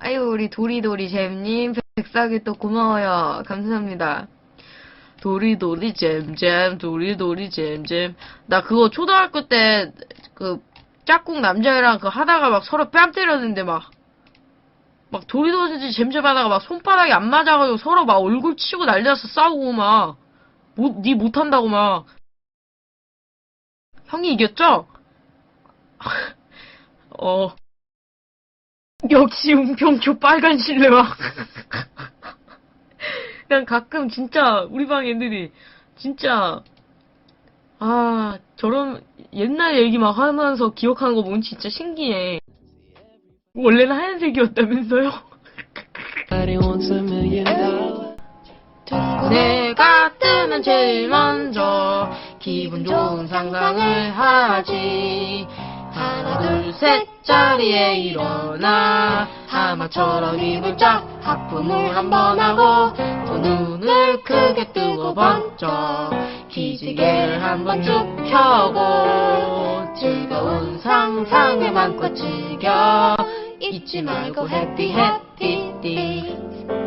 아유, 우리 도리도리 잼님, 백사기 또 고마워요. 감사합니다. 도리도리 잼잼, 도리도리 잼잼. 나 그거 초등학교 때, 그, 짝꿍 남자애랑 그 하다가 막 서로 뺨 때렸는데 막, 막 도리도리 잼잼 하다가 막 손바닥이 안 맞아가지고 서로 막 얼굴 치고 난리나서 싸우고 막, 못, 니 못한다고 막. 형이 이겼죠? 어. 역시 은평초 빨간 실내화. 그냥 가끔 진짜 우리 방 애들이 진짜 아 저런 옛날 얘기 막 하면서 기억하는 거 보면 진짜 신기해. 원래는 하얀색이었다면서요? 내가 뜨면 제일 먼저 기분 좋은 상상을 하지 셋 자리에 일어나. 하마처럼 입을 쫙 하품을 한 번 하고 또 눈을 크게 뜨고 번쩍 기지개를 한 번 쭉 펴고 즐거운 상상에 맘껏 즐겨 잊지 말고 해피 해피 띵